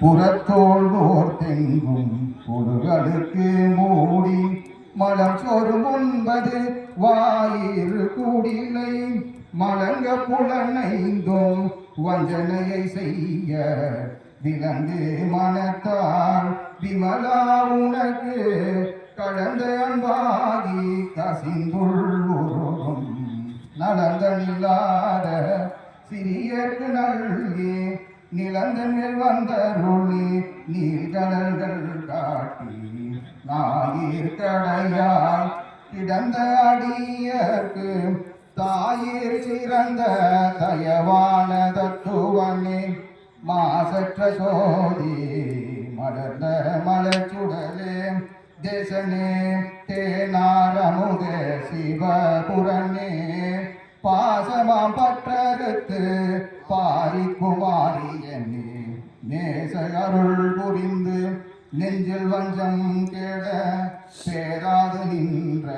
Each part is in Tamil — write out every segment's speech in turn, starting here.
புறத்தோழ்வோர் தெங்கும் பொடுகளுக்கு மூடி மலம் சோறு முன்பது வாயிறு கூடிலை மலங்க புலனைந்தோம் வஞ்சனையை செய்ய விலங்கு மனத்தால். விமலா உனக்கு கடந்த அன்பாகி கசிந்துள்ளும் நடந்த நில்லாத சிறியர்க்கு நல்கே நிலந்த மேல் வந்தருளி நீர்கடல்கள் காட்டி நாயிர் கடையாய் கிடந்த அடியர்க்கு தாயிர் சிறந்த தயவான தத்துவமே. மாசற்ற சோதி மலர்ந்த மலர்ச்சுடலே தேசனே தேனாரமுதே சிவபுரனே. அருள் புரிந்து நெஞ்சில் வஞ்சம் கேட சேராது நின்ற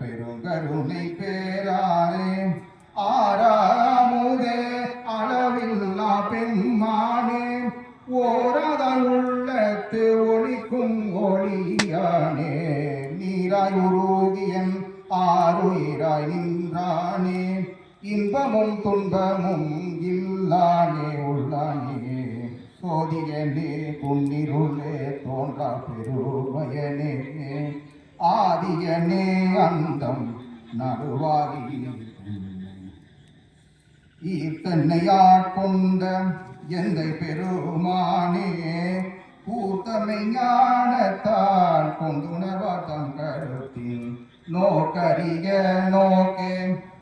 பெருங்கருணை பேராரே. ஆறாமுதே அளவில்லா பெண்மானே ஓராத ஒளிக்கும் ஒளியானே. நீராய் உருகியன் ஆறுயிராய் நின்றானே. இன்பமும் துன்பமும் இல்லா சோதியனே புன்னிருளே தோன்றா பெருமையனே. ஆதியனே அந்தம் நடுவாகி ஈர்த்தன்னையாட்கொண்ட எந்தை பெருமானே கூத்தமை ஞானத்தால் கொண்டுணர்வாத்தம் கருத்தின் நோக்கரிய நோக்கே.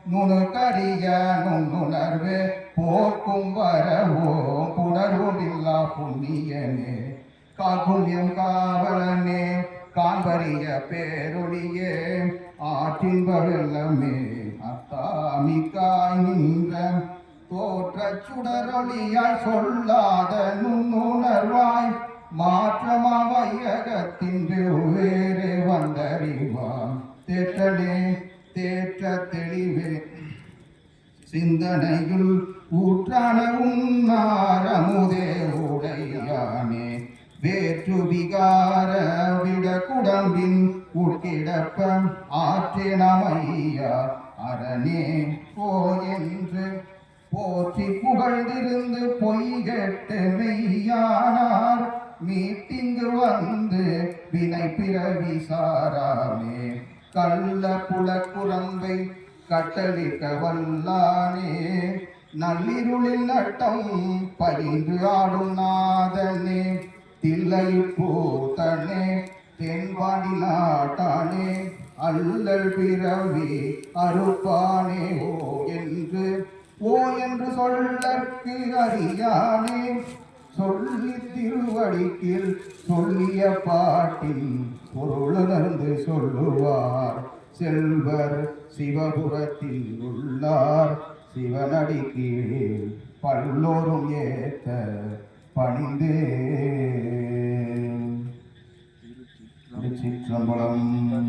நுணுக்கடிய நுண்ணுணர்வு போக்கும் வரவோ புணர்வுமில்லா புண்ணியனே காகுண்யம் காவலனே காண்பரிய பேரொழியே ஆற்றின்ப வெள்ளமே. அத்தாமிக்காய் நின்ற தோற்ற சுடரொளியாய் சொல்லாத நுண்ணுணர்வாய் மாற்றமா வையகத்தின் வெவ்வேறு வந்தறிவான் தேட்டனே தேற்ற தெளிவே. சிந்தனையுள் ஊற்றான உன்னாரமுதே உடையானே. வேற்று விகார விட குடம்பின் உட்கிடப்ப ஆற்றினமையா அரணே போ என்று போற்றி புகழ்ந்திருந்து பொய்கெட்டு மெய்யானார். மீட்டிங்கு வந்து வினை பிறவி சாராமே. கள்ள புலக்குரம்பை கட்டளிக்க வல்லானே நள்ளிருளில் நட்டம் பரிந்து ஆடும் நாதனே. தில்லை பூத்தனே தென்பாடி நாட்டானே. அல்லல் பிறவி அறுப்பானே ஓ என்று ஓ என்று சொல்லற்கு அறியானே. திருவடிக்கில் சொல்லிய பாட்டில் பொருளுணர்ந்து சொல்லுவார். செல்வர் சிவபுரத்தில் உள்ளார். சிவனடி கீழ் பல்லோரும் ஏத்த பணிந்தே. திருச்சிற்றம்பலம்.